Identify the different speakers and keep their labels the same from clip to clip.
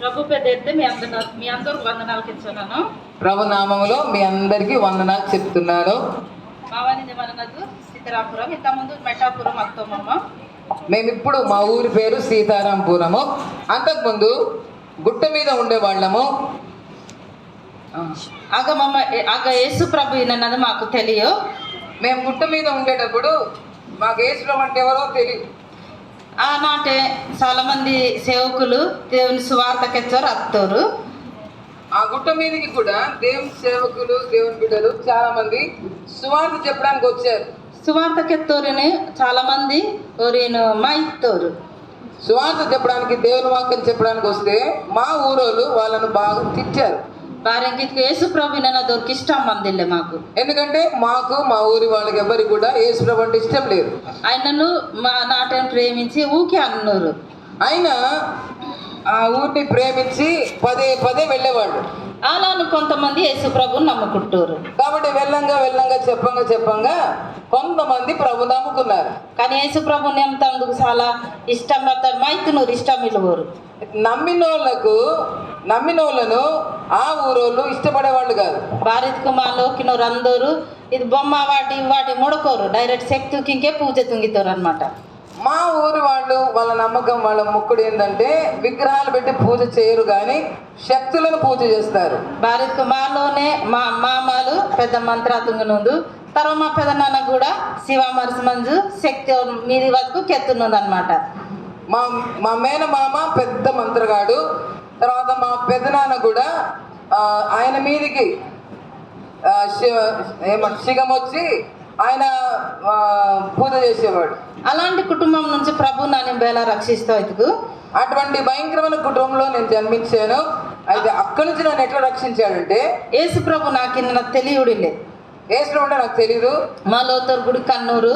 Speaker 1: ప్రభు పెద్ద మీ అందరు మీ అందరూ వందనాలకి ఇచ్చాను
Speaker 2: ప్రభు నామములో మీ అందరికీ వందనాలు చెప్తున్నాను.
Speaker 1: మావాని మననదు సీతారాపురం ఇంతకుముందు మెట్టాపురం అత్తమ్మమ్మ
Speaker 2: మేమిప్పుడు మా ఊరి పేరు సీతారాంపురము. అంతకుముందు గుట్ట మీద ఉండేవాళ్ళము
Speaker 1: ఆగ మమ్మ ఆగ యేసు ప్రభు మాకు తెలియ
Speaker 2: మేము గుట్ట మీద ఉండేటప్పుడు మాకు ఏసులో అంటే ఎవరో తెలియదు
Speaker 1: ఆనాటే చాలా మంది సేవకులు దేవుని సువార్తకెచ్చారు అత్తోరు.
Speaker 2: ఆ గుట్ట మీదకి కూడా దేవుని సేవకులు దేవుని బిడ్డలు చాలా మంది సువార్త చెప్పడానికి వచ్చారు.
Speaker 1: సువార్తకెత్తోరిని చాలా మంది ఓరిను మా ఇత్తోరు
Speaker 2: సువార్త చెప్పడానికి దేవుని వాక్యం చెప్పడానికి వస్తే మా ఊరోళ్ళు వాళ్ళను బాగా తిట్టారు.
Speaker 1: వారికి యేసు ప్రభు ఈయన దొరికిష్టం మందిలే మాకు.
Speaker 2: ఎందుకంటే మాకు మా ఊరి వాళ్ళకి ఎవరికి కూడా యేసుప్రభు అంటే ఇష్టం లేదు.
Speaker 1: ఆయనను మా నాటని ప్రేమించి ఊకే అన్నారు.
Speaker 2: ఆయన ఆ ఊరిని ప్రేమించి పదే పదే వెళ్ళేవాళ్ళు.
Speaker 1: అలాను కొంతమంది యేసు ప్రభుని నమ్ముకుంటారు.
Speaker 2: కాబట్టి వెళ్ళంగా వెళ్ళంగా చెప్పంగా చెప్పంగా కొంతమంది ప్రభు నమ్ముకున్నారు.
Speaker 1: కానీ యేసు ప్రభుని నమ్ముతందుకు చాలా ఇష్టం పడతారు మైతునూరు ఇష్టం ఇలువరు.
Speaker 2: నమ్మినోళ్ళకు నమ్మినోళ్ళను ఆ ఊరోళ్ళు ఇష్టపడేవాళ్ళు కాదు.
Speaker 1: భారత్ కిన్నోరు అందరూ ఇది బొమ్మ వాటి వాటి ముడకోరు. డైరెక్ట్ శక్తికి ఇంకే పూజ తుంగితారు అనమాట
Speaker 2: మా ఊరి వాళ్ళు వాళ్ళ నమ్మకం వాళ్ళ మొక్కుడు ఏంటంటే విగ్రహాలు పెట్టి పూజ చేయరు కానీ శక్తులను పూజ చేస్తారు.
Speaker 1: భారత్ కుమార్లోనే మా మామలు పెద్ద మంత్రాతుంగనుందు తర్వాత మా పెద్ద నాన్న కూడా శివ మంజు శక్తి మీది వరకు కెత్తున్నది అనమాట
Speaker 2: మా మా మేనమామ పెద్ద మంత్రగాడు. తర్వాత మా పెదనాన్న కూడా ఆయన మీదికి శిగం వచ్చి ఆయన పూజ చేసేవాడు.
Speaker 1: అలాంటి కుటుంబం నుంచి ప్రభు నన్ను బేలా రక్షిస్తూ ఇతుకు
Speaker 2: అటువంటి భయంకరమైన కుటుంబంలో నేను జన్మించాను. అయితే అక్కడి నుంచి నన్ను ఎట్లా రక్షించాడంటే
Speaker 1: యేసు ప్రభు నాకు ఇన్న తెలియుడిలే
Speaker 2: ఏసులో ఉంటే నాకు తెలీదు.
Speaker 1: మా లోతూరు గుడి కన్నూరు.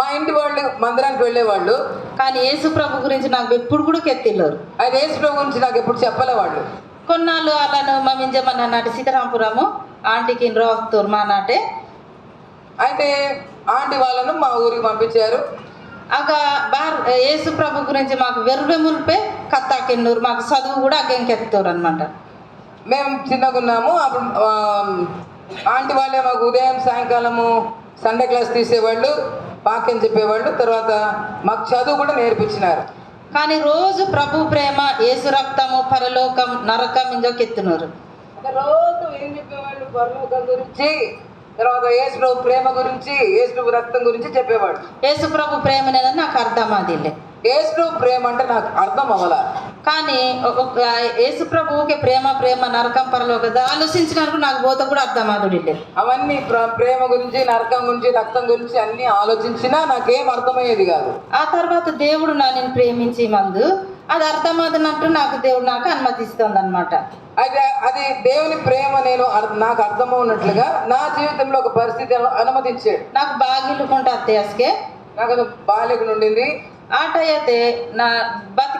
Speaker 2: మా ఇంటి వాళ్ళు మందిరానికి వెళ్ళేవాళ్ళు.
Speaker 1: కానీ యేసు ప్రభు గురించి నాకు ఎప్పుడు కూడా కెత్తిల్లోరు
Speaker 2: అయితే ఏసులో గురించి నాకు ఎప్పుడు చెప్పలే వాళ్ళు
Speaker 1: కొన్నాళ్ళు అలాను మా మింజమన్న నాటి సీతారాంపురము ఆంటీకి రోస్తారు మా నాటే.
Speaker 2: అయితే ఆంటీ వాళ్ళను మా ఊరికి పంపించారు.
Speaker 1: ఆಗ బార్ యేసు ప్రభు గురించి మాకు వెరుడే ముల్పే కత్తాకిన్నూరు. మాకు చదువు కూడా అగ్గంకెత్తారు అనమాట
Speaker 2: మేము చిన్నగున్నాము అప్పుడు ఆ, ఆంటీ వాళ్ళే మాకు ఉదయం సాయంకాలము సండే క్లాస్ తీసేవాళ్ళు. వాక్యం చెప్పేవాళ్ళు తర్వాత మాకు చదువు కూడా నేర్పించినారు.
Speaker 1: కానీ రోజు ప్రభు ప్రేమ యేసు రక్తము పరలోకం నరకం ఇంజోకెత్తున్నారు
Speaker 2: అంటే రోజు ఏం చెప్పేవాళ్ళు పరలోకం గురించి తర్వాత యేసు ప్రేమ గురించి యేసు రక్తం గురించి చెప్పేవాడు
Speaker 1: యేసు ప్రభు ప్రేమ అనేది నాకు అర్థం అదిలే
Speaker 2: యేసు ప్రేమ అంటే నాకు అర్థం అవ్వాల.
Speaker 1: కానీ ఒక యేసు ప్రభువుకి ప్రేమ ప్రేమ నరకం పరలోక ఆలోచించినప్పుడు నాకు పోత కూడా అర్థం అదుడిలే
Speaker 2: అవన్నీ ప్ర- ప్రేమ గురించి నరకం గురించి రక్తం గురించి అన్ని ఆలోచించినా నాకేం అర్థమయ్యేది కాదు.
Speaker 1: ఆ తర్వాత దేవుడు నా నేను ప్రేమించి మందు అది అర్థమవుతున్నట్టు నాకు దేవుడు నాకు అనుమతిస్తుంది అనమాట
Speaker 2: అయితే అది దేవుని ప్రేమ నేను నాకు అర్థమవునట్లుగా నా జీవితంలో ఒక పరిస్థితి అను- అనుమతించాడు.
Speaker 1: నాకు బాగిల్లుకుంటా అత్తయ్యస్కే
Speaker 2: నాకు అది బాల్యకు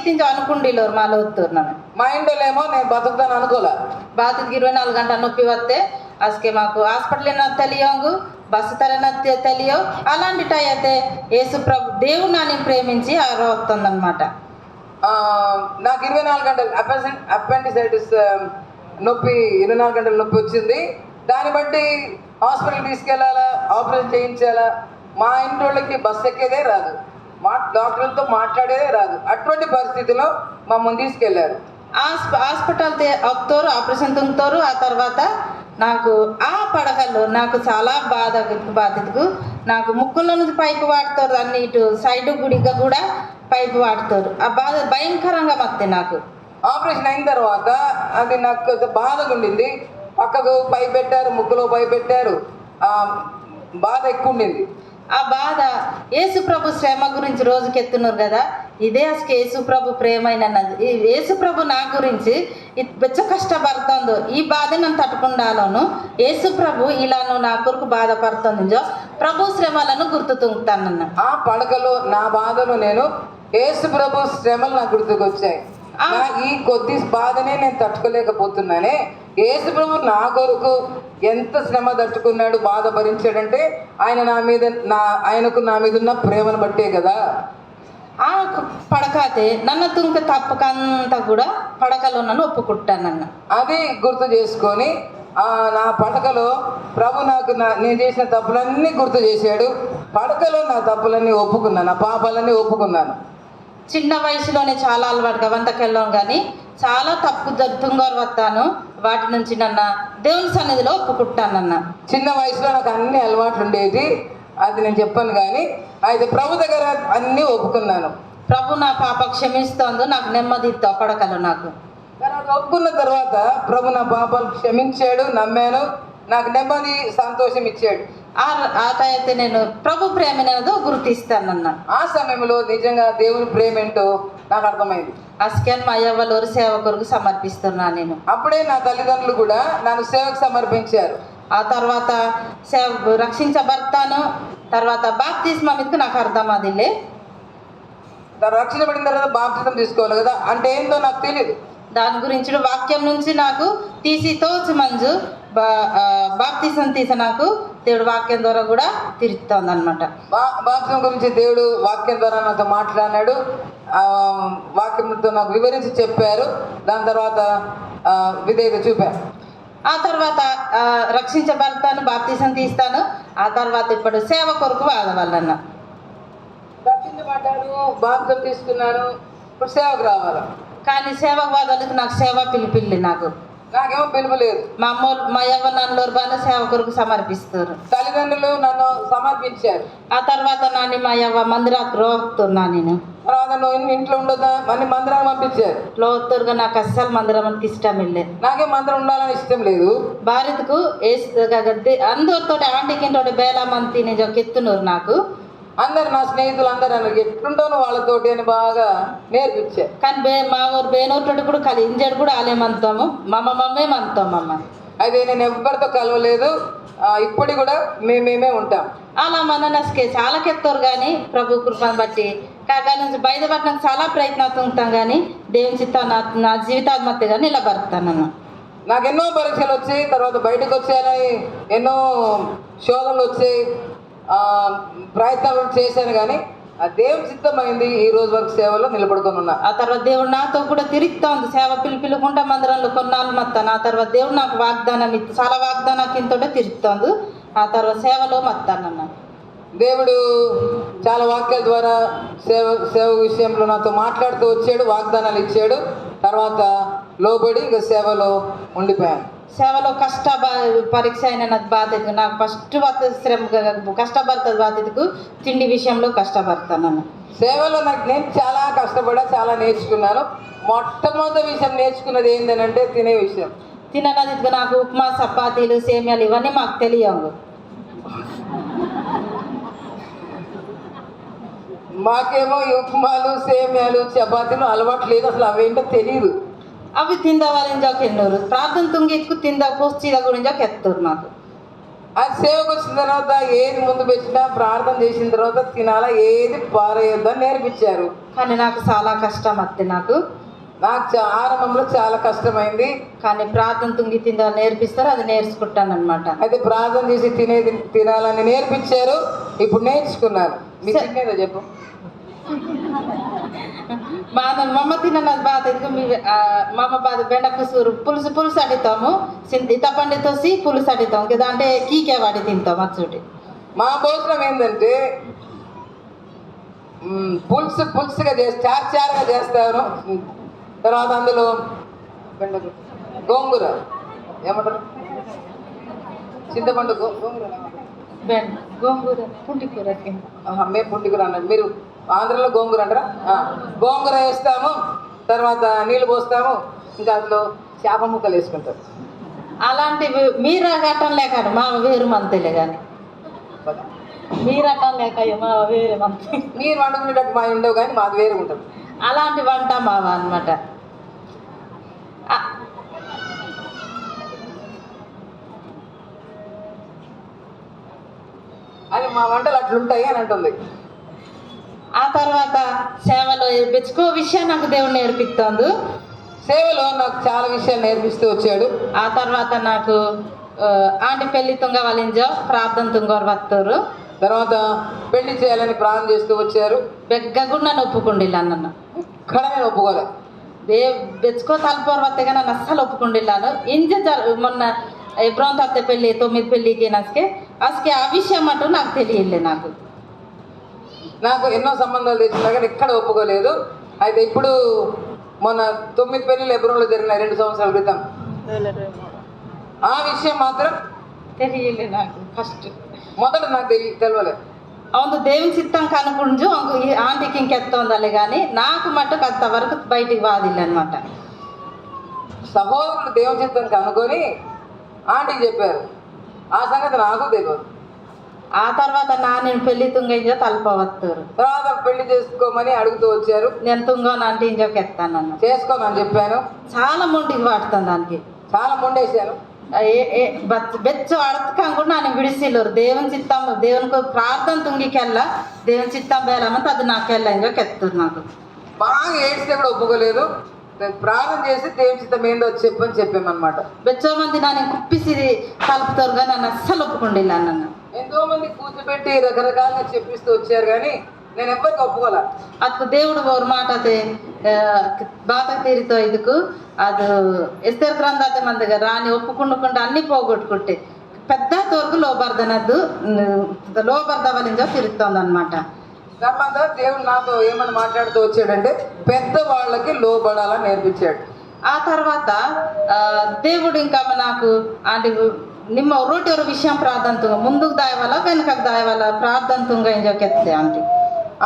Speaker 1: తించి అనుకుండిలోరు మాలో వస్తారు నన్ను.
Speaker 2: మా ఇంట్లో ఏమో నేను బతుకుతాను అనుకోలే.
Speaker 1: బాతికి ఇరవై నాలుగు గంటల నొప్పి వస్తే అసకే మాకు హాస్పిటల్ ఏనా తెలియంగు బస్సు తరన తెలియవు. అలాంటి టై అయితే యేసు ప్రభు దేవుడు నాని ప్రేమించి ఆ వస్తుంది అనమాట
Speaker 2: ఆ, నాకు ఇరవై నాలుగు గంటలు అపెండి అపెండిసైటిస్ నొప్పి ఇరవై నాలుగు గంటల నొప్పి వచ్చింది. దాన్ని బట్టి హాస్పిటల్ తీసుకెళ్ళాలా ఆపరేషన్ చేయించాలా? మా ఇంటి వాళ్ళకి బస్సు ఎక్కేదే రాదు. మా డాక్టర్లతో మాట్లాడేదే రాదు. అటువంటి పరిస్థితిలో మమ్మల్ని తీసుకెళ్ళారు.
Speaker 1: హాస్ప హాస్పిటల్ వస్తారు ఆపరేషన్ తుంగుతారు ఆ తర్వాత నాకు ఆ పడకల్లో నాకు చాలా బాధ బాధితుకు. నాకు ముక్కులో నుంచి పైపు వాడతారు అన్ని ఇటు సైడ్ గుడిగా కూడా పైపు వాడతారు. ఆ బాధ భయంకరంగా మత్తే నాకు.
Speaker 2: ఆపరేషన్ అయిన తర్వాత అది నాకు బాధగా ఉండింది. పక్కకు పై పెట్టారు ముక్కులో పై పెట్టారు ఆ, బాధ ఎక్కువ ఉండింది.
Speaker 1: ఆ బాధ యేసు ప్రభు శ్రమ గురించి రోజుకి ఎత్తున్నారు కదా? ఇదే అసలు యేసు ప్రభు ప్రేమైన ఈ యేసు ప్రభు నా గురించి బెచ్చ కష్టపడుతుందో. ఈ బాధ నన్ను తట్టుకుండాలను యేసు ప్రభు ఇలాను నా కొరకు బాధపడుతుందో. ప్రభు శ్రమలను గుర్తు తుంగుతానన్న.
Speaker 2: ఆ పడకలో నా బాధలో నేను యేసు ప్రభు శ్రమలు నాకు గుర్తుకొచ్చాయి. ఈ కొద్ది బాధనే నేను తట్టుకోలేకపోతున్నానే. యేసు ప్రభు నా కొరకు ఎంత శ్రమ తట్టుకున్నాడు బాధ భరించాడంటే ఆయన నా మీద నా ఆయనకు నా మీద ఉన్న ప్రేమను బట్టే కదా.
Speaker 1: ఆ పడకతే నన్న తుంక తప్పకంతా కూడా పడకలో నన్ను ఒప్పుకుంటానన్న
Speaker 2: అది గుర్తు చేసుకొని ఆ, నా పడకలో ప్రభు నాకు నా నేను చేసిన తప్పులన్నీ గుర్తు చేశాడు. పడకలో నా తప్పులన్నీ ఒప్పుకున్నాను నా పాపాలన్నీ ఒప్పుకున్నాను.
Speaker 1: చిన్న వయసులోనే చాలా అలవాటుగా వంటకెళ్ళాం కానీ చాలా తప్పు తుంగారు వస్తాను వాటి నుంచి నన్న దేవుని సన్నిధిలో ఒప్పుకుంటానన్న
Speaker 2: చిన్న వయసులో నాకు అన్ని అలవాట్లు ఉండేవి అది నేను చెప్పాను కానీ అయితే ప్రభు దగ్గర అన్నీ ఒప్పుకున్నాను.
Speaker 1: ప్రభు నా పాప క్షమిస్తోంది నాకు నెమ్మది ఇస్తావు పడకలు నాకు
Speaker 2: ఒప్పుకున్న తర్వాత ప్రభు నా పాపాలు క్షమించాడు నమ్మాను. నాకు నెమ్మది సంతోషం ఇచ్చాడు.
Speaker 1: ఆ అయితే నేను ప్రభు ప్రేమనేదో గుర్తిస్తానన్న
Speaker 2: ఆ సమయంలో నిజంగా దేవుని ప్రేమ ఏంటో నాకు అర్థమైంది.
Speaker 1: ఆ స్కాన్ మా అవ్వలూరు సేవ కొరకు సమర్పిస్తున్నా నేను.
Speaker 2: అప్పుడే నా తల్లిదండ్రులు కూడా నన్ను సేవకు సమర్పించారు.
Speaker 1: ఆ తర్వాత సేవ రక్షించబడతాను. తర్వాత బాప్తిస్మా మీదకి నాకు అర్థం అదిలే
Speaker 2: తర్వాత రక్షించబడిన తర్వాత బాప్తిజం తీసుకోవాలి కదా అంటే ఏందో నాకు తెలియదు
Speaker 1: దాని గురించి వాక్యం నుంచి నాకు తీసి తోచి మంజు బా బాప్తిసం తీసి నాకు దేవుడు వాక్యం ద్వారా కూడా తిరుగుతోంది అనమాట
Speaker 2: బా బాప్తిజం గురించి దేవుడు వాక్యం ద్వారా నాతో మాట్లాడినాడు. వాక్యంతో నాకు వివరించి చెప్పారు. దాని తర్వాత విధేయత చూపారు
Speaker 1: ఆ తర్వాత రక్షించబడతాను బాప్తిసం తీస్తాను. ఆ తర్వాత ఇప్పుడు సేవ కొరకు వాడవాలన్న
Speaker 2: రక్షించబడ్డాను బాప్తిజం తీసుకున్నాను ఇప్పుడు సేవకు రావాలి.
Speaker 1: కానీ సేవ వాదాలకు నాకు సేవ పిలిపిల్లి నాకు.
Speaker 2: నాకేమో పిలువలేదు.
Speaker 1: మా అమ్మ మా యవ్వ నన్ను బాగా సేవ కొరకు సమర్పిస్తారు.
Speaker 2: తల్లిదండ్రులు నన్ను సమర్పించారు.
Speaker 1: ఆ తర్వాత నాని మా యవ్వ మందిరాకు రోగుతున్నా నేను.
Speaker 2: తర్వాత నువ్వు ఇంట్లో ఉండొద్దా? మళ్ళీ మందిరాన్ని పంపించారు.
Speaker 1: లోతురుగా నాకు అస్సలు మందిరం అంటే ఇష్టం వెళ్ళే
Speaker 2: నాకేం మందిరం ఉండాలని ఇష్టం లేదు.
Speaker 1: భారత్కు అందరితో ఆంటీకి బేలా మంతి నేను ఎత్తున్నారు నాకు.
Speaker 2: అందరు నా స్నేహితులు అందరూ అన్నారు ఎట్లుంటాను వాళ్ళతోటి అని బాగా నేర్పించారు
Speaker 1: కానీ బే మా ఊరు బేనోటోడు కూడా కలి ఇంజడు కూడా ఆలేమంతాము మా మమ్మే మంతాం అమ్మ.
Speaker 2: అయితే నేను ఎవరితో కలవలేదు. ఆ, ఇప్పటికి కూడా మేమేమే ఉంటాం.
Speaker 1: అలా మన నసుకే చాలా కెత్తారు కానీ ప్రభు కృపను బట్టి. కాగా నుంచి బయటపడడానికి చాలా ప్రయత్నం కానీ దేవుని చిత్త నా నా జీవితాత్మహత్యగా నిలబడతానన్న
Speaker 2: నాకు ఎన్నో పరీక్షలు వచ్చాయి తర్వాత బయటకు వచ్చాయని ఎన్నో శోధనలు వచ్చాయి. ప్రయత్నాలు చేశాను కానీ ఆ దేవుని చిత్తమైంది ఈ రోజు వరకు సేవలో నిలబడుకొని ఉన్నా.
Speaker 1: ఆ తర్వాత దేవుడు నాతో కూడా తిరుగుతోంది సేవ పిలిపిలుకుంటా మందిరంలో కొన్నాళ్ళు మత్తాను. ఆ తర్వాత దేవుడు నాకు వాగ్దానం ఇస్తూ చాలా వాగ్దానం కింద తిరుగుతోంది. ఆ తర్వాత సేవలో మత్తానన్న
Speaker 2: దేవుడు చాలా వాక్యాల ద్వారా సేవ సేవ విషయంలో నాతో మాట్లాడుతూ వచ్చాడు వాగ్దానాలు ఇచ్చాడు. తర్వాత లోబడి ఇంకా సేవలో ఉండిపోయాను.
Speaker 1: సేవలో కష్ట పరీక్ష అయిన నాకు బాధ్యత నాకు ఫస్ట్ శ్రమ కష్టపడుతుంది బాధ్యతకు తిండి విషయంలో కష్టపడతానన్న.
Speaker 2: సేవలో నాకు నేను చాలా కష్టపడా చాలా నేర్చుకున్నాను. మొట్టమొదటి విషయం నేర్చుకున్నది ఏంటంటే తినే విషయం.
Speaker 1: తిననది నాకు ఉప్మా చపాతీలు సేమియాలు ఇవన్నీ మాకు తెలియవు
Speaker 2: మాకేమో ఈ ఉప్మాలు సేమ్యాలు చపాతీలు అలవాటు లేదు అసలు అవేంటో తెలియదు
Speaker 1: అవి తిందవాళ్ళని ఎన్నూరు. ప్రార్థన తుంగికు తింద పుస్తీల గురించి ఎత్తురు నాకు.
Speaker 2: అది సేవకు వచ్చిన తర్వాత ఏది ముందు పెట్టినా ప్రార్థన చేసిన తర్వాత తినాలా ఏది పారేయొద్దని నేర్పించారు.
Speaker 1: కానీ నాకు చాలా కష్టం అత్తే నాకు.
Speaker 2: నాకు ఆరంభంలో చాలా కష్టమైంది.
Speaker 1: కానీ ప్రార్థన తుంగి తింద నేర్పిస్తారు అది నేర్చుకుంటాను అనమాట
Speaker 2: అయితే ప్రార్థన చేసి తినేది తినాలని నేర్పించారు. ఇప్పుడు
Speaker 1: స-
Speaker 2: తినేదో చెప్పు.
Speaker 1: మా మమ్మ తినన్నది బాధ. ఎందుకు మీ మమ్మ బాధ. బెండ కుసూరు పులుసు పులుసు అడితాము. ఇంత పండి తోసి పులుసు అడితాం కదా అంటే కీకే వాడి తింటాం అచ్చోటి
Speaker 2: మా భోజనం ఏంటంటే పులుసు పులుసుగా చేసి చారు చారుగా చేస్తారు తర్వాత అందులో గోంగూర. ఏమంటారు? చింతపండు గోంగూర.
Speaker 1: గోంగూర పుంటి కూర
Speaker 2: ఆహా, మేము పుంటికూర అన్నాం మీరు ఆంధ్రలో గోంగూర అంటారా? గోంగూర వేస్తాము తర్వాత నీళ్ళు పోస్తాము ఇంకా అందులో చేప ముక్కలు వేసుకుంటారు.
Speaker 1: అలాంటివి మీరు అగటం లేక మా వేరు మంతలే కానీ మీరు అట్టం లేక మా వేరే మంతి.
Speaker 2: మీరు వండుకునేటట్టు మా ఉండవు కానీ మాది వేరే ఉంటుంది.
Speaker 1: అలాంటి వంట మావ అనమాట
Speaker 2: అది మా వంటలు అట్లుంటాయి అని అంటుంది.
Speaker 1: ఆ తర్వాత సేవలో పెంచుకో విషయం నాకు దేవుడు నేర్పిస్తోంది.
Speaker 2: సేవలో నాకు చాలా విషయాలు నేర్పిస్తూ వచ్చాడు.
Speaker 1: ఆ తర్వాత నాకు ఆంటీ పెళ్ళి తుంగ వాళ్ళింజో ప్రార్థన తుంగోరు వస్తారు
Speaker 2: తర్వాత పెళ్ళి చేయాలని ప్రాణం చేస్తూ వచ్చారు.
Speaker 1: బెగ్గకుండా నన్ను ఒప్పుకుండిల్లు అన్న
Speaker 2: ఇక్కడ నేను ఒప్పుకోలే
Speaker 1: బే బెచ్చుకో తలపోరవత్తగా నన్ను అస్సలు ఒప్పుకుండిల్లాను ఇంజ మొన్న ఎబ్రోన్ తాత పెళ్ళి తొమ్మిది పెళ్ళికి నాసుకే అసలు ఆ విషయం అంటూ నాకు తెలియలే నాకు.
Speaker 2: నాకు ఎన్నో సంబంధాలు తెచ్చినా కానీ ఎక్కడ ఒప్పుకోలేదు. అయితే ఇప్పుడు మొన్న తొమ్మిది పెళ్ళిళ్ళు ఎబ్రోన్లో జరిగినాయి రెండు సంవత్సరాల క్రితం. ఆ విషయం మాత్రం
Speaker 1: తెలియలే నాకు ఫస్ట్.
Speaker 2: మొదట నాకు తెలి తెలవలేదు
Speaker 1: అవును దేవుని చిత్తం కనుకుంటూ ఆంటీకి ఇంకెత్తుందాలే కానీ నాకు మట్టుకు అంతవరకు బయటికి వాదిల్లు అనమాట
Speaker 2: సహోదరులు దేవుని చిత్తం కనుక్కొని ఆంటీకి చెప్పారు. ఆ సంగతి నాకు తెలియదు
Speaker 1: ఆ తర్వాత నా నేను పెళ్ళి తుంగ తలపవత్తారు.
Speaker 2: తర్వాత పెళ్ళి చేసుకోమని అడుగుతూ వచ్చారు.
Speaker 1: నేను తుంగోని అంటే ఇంజోకి ఎత్తానన్న
Speaker 2: చేసుకోమని చెప్పాను.
Speaker 1: చాలా మొండికి వాడుతాను దానికి.
Speaker 2: చాలా ముండేశాను
Speaker 1: ఏ బచ్చ- బెచ్చు అడతకంగా నేను విడిసిల్లు దేవుని చిత్తం దేవునికి ప్రార్థన తుంగికెళ్ళ దేవుని చిత్తం బేలమంత అది నాకెళ్ళ ఇంజోకి ఎత్తారు నాకు.
Speaker 2: బాగా ఏడ్స్తే కూడా ఒప్పుకోలేదు. ప్రార్థన చేసి దేవుని చిత్తం ఏందో చెప్పని చెప్పామన్నమాట
Speaker 1: బెచ్చో మంది నన్ను కుప్పిసి కలుపుతారు కానీ నన్ను అస్సలు ఒప్పుకుండిల్లు అన్న
Speaker 2: ఎంతో మంది కూర్చోబెట్టి రకరకాలుగా చెప్పిస్తూ వచ్చారు కానీ నేను ఎవ్వరికి ఒప్పుకోలే
Speaker 1: ಅದಕ್ಕೆ దేవుడు ஒரு ಮಾಟತೆ బాధ తీరితో ఇదుకు అది ఎస్తేర్ గ్రంథాత మన దగ్గర రాని ఒప్పుకుండుకుంటే అన్ని పోగొట్టుకుంటే పెద్ద తోరకు లోబర్దనద్దు లోబర్దవలింజో తిరుగుతోంది
Speaker 2: తర్వాత దేవుడు నాతో ఏమని మాట్లాడుతూ వచ్చాడంటే పెద్ద వాళ్ళకి లోబడాలని నేర్పించాడు.
Speaker 1: ఆ తర్వాత దేవుడు ఇంకా నాకు అంటే నిమ్మ రోటి విషయం ప్రార్థనతుంగ ముందుకు దాయవాల వెనకకు దాయవల్ల ప్రార్థన తుంగ ఇంజోకెత్తే అంటే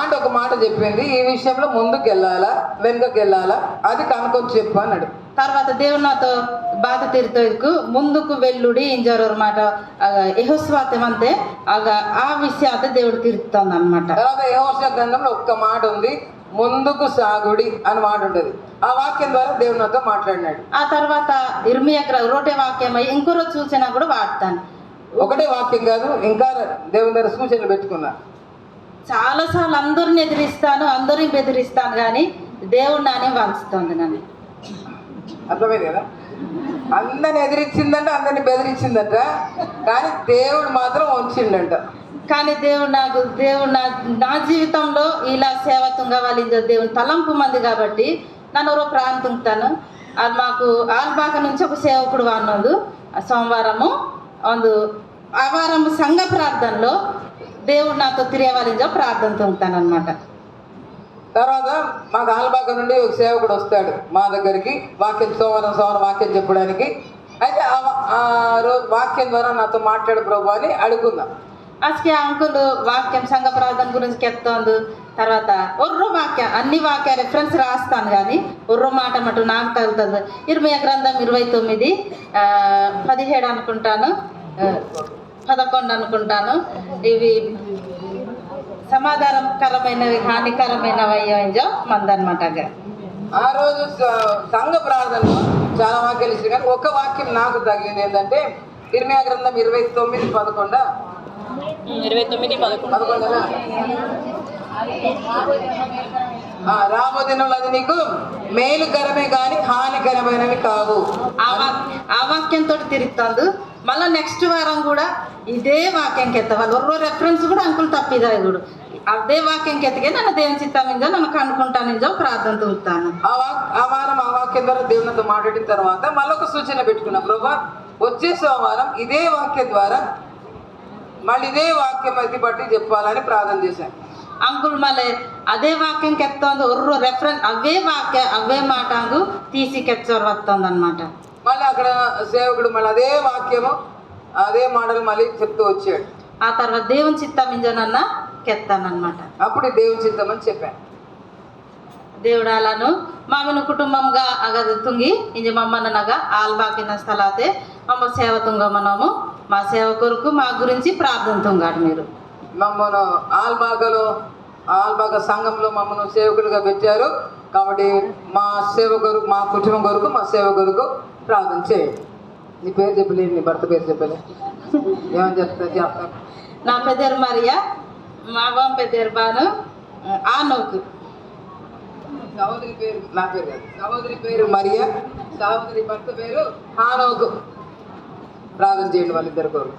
Speaker 2: అంటే ఒక మాట చెప్పింది ఈ విషయంలో ముందుకు వెళ్ళాలా వెనుకకు వెళ్ళాలా అది కనుక్కొని చెప్పు అన్నాడు.
Speaker 1: తర్వాత దేవుడు నాతో బాధ తీరుతోకు ముందుకు వెల్లుడి ఇంజరు మాట యహోస్వాతం అంతే ఆ విషయాత దేవుడు తీరుతుంది అనమాట
Speaker 2: తర్వాత యెహోషువ గ్రంథంలో ఒక్క మాట ఉంది ముందుకు సాగుడి అని మాట ఉంటుంది. ఆ వాక్యం ద్వారా దేవుడు నాతో మాట్లాడినాడు.
Speaker 1: ఆ తర్వాత ఇర్మియా రోటే వాక్యం అయ్యి ఇంకో రోజు సూచన కూడా వాడతాను.
Speaker 2: ఒకటే వాక్యం కాదు ఇంకా దేవుని దగ్గర సూచనలు పెట్టుకున్నా.
Speaker 1: చాలాసార్లు అందరిని ఎదిరిస్తాను అందరిని బెదిరిస్తాను కానీ దేవుడు నానే వంచుతుంది నన్ను.
Speaker 2: అర్థమైంది కదా? అందరిని ఎదిరించిందంట అందరిని బెదిరించిందంట కానీ దేవుడు మాత్రం వంచిండంట.
Speaker 1: కానీ దేవుడు నాకు దేవుడు నా నా జీవితంలో ఇలా సేవ తుంగవాలిందో దేవుని తలంపు మంది కాబట్టి నన్ను ఎవరో ప్రాంతుంటాను అది మాకు ఆల్బాక నుంచి ఒక సేవకుడు వాడినోడు సోమవారము అందు ఆ వారం సంఘ ప్రార్థనలో దేవుడు నాతో తిరిగవాలింజో ప్రార్థన తుంగుతాను అనమాట
Speaker 2: తర్వాత మాకు ఆలబాక నుండి ఒక సేవకుడు వస్తాడు మా దగ్గరికి వాక్యం సోమవారం సోమవారం వాక్యం చెప్పడానికి. అయితే ఆ రోజు వాక్యం ద్వారా నాతో మాట్లాడు ప్రభు అని అడుగుందాం.
Speaker 1: అసలు అంకుల్ వాక్యం సంఘ ప్రార్థన గురించి చెప్తోంది తర్వాత ఒర్రు వాక్యం అన్ని వాక్య రెఫరెన్స్ రాస్తాను కానీ ఒర్రు మాట మటు నాకు తగులుతుంది. ఇరవై గ్రంథం ఇరవై తొమ్మిది పదిహేడు అనుకుంటాను పదకొండు అనుకుంటాను. ఇవి సమాధానకరమైనవి హానికరమైనవి అయ్యో మందనమాట
Speaker 2: ఆ రోజు సంఘ ప్రార్థనలో చాలా వాక్యాలు ఇచ్చారు కానీ ఒక వాక్యం నాకు తగిలింది ఏంటంటే ఇర్మియా గ్రంథం ఇరవై తొమ్మిది పదకొండ?
Speaker 3: ఇరవై తొమ్మిది పదకొండు.
Speaker 2: రాబో దినంలో అది నీకు మేలుకరమే కానీ హానికరమైనవి కావు.
Speaker 1: ఆ వాక్ ఆ వాక్యంతో తిరుగుతుంది మళ్ళీ నెక్స్ట్ వారం కూడా ఇదే వాక్యంకి ఎత్త వాళ్ళు ఒర్రో రెఫరెన్స్ కూడా అంకుల్ తప్పిదా కూడా అదే వాక్యంకి ఎత్తగే నన్ను దేవుని చిత్తామిందో నన్ను కనుక్కుంటానిందో ప్రార్థన తుంగుతాను
Speaker 2: ఆ వాక్ ఆ వారం ఆ వాక్యం ద్వారా దేవునితో మాట్లాడిన తర్వాత మళ్ళీ ఒక సూచన పెట్టుకున్నా ప్రభా వచ్చే సోమవారం ఇదే వాక్యం ద్వారా మళ్ళీ ఇదే వాక్యం అది బట్టి చెప్పాలని ప్రార్థన చేశాను
Speaker 1: అంకుల్ మళ్ళీ అదే వాక్యంకి ఎత్తుంది ఒర్రో రెఫరెన్స్ అవే వాక్య అవే మాటంగు తీసి కెచ్చోరు వస్తుంది అనమాట
Speaker 2: మళ్ళీ అక్కడ సేవకుడు మళ్ళీ అదే వాక్యము అదే మాటలు మళ్ళీ చెప్తూ వచ్చాడు.
Speaker 1: ఆ తర్వాత దేవుని చిత్తమింజోనన్న కెత్తానమాట
Speaker 2: అప్పుడు దేవుని చిత్తం అని చెప్పాను
Speaker 1: దేవుడాలను మామిన కుటుంబంగా అగది తుంగి ఇంజ మమ్మనగా ఆల్బాకిన స్థలాతే మమ్మ సేవ తుంగ మనము మా సేవ కొరకు మా గురించి ప్రార్థన తుంగాడు మీరు.
Speaker 2: మమ్మను ఆల్బాగలో ఆల్బాగ సంఘంలో మమ్మల్ని సేవకులుగా పెట్టారు. కాబట్టి మా సేవ కొరకు మా కుటుంబం కొరకు మా సేవ కొరకు ప్రార్థన చేయండి నీ పేరు చెప్పలేదు నీ భర్త పేరు చెప్పలే. ఏమని చెప్తా చెప్తాను
Speaker 1: నా పెద్దరు మరియా మా పెద్దర్బాను పెద్దరు ఆ నోకు
Speaker 2: సహోదరి పేరు నా పేరు కాదు. సహోదరి పేరు మరియా. సహోదరి భర్త పేరు హానోకు ప్రార్థన చేయండి వాళ్ళిద్దరు కోరు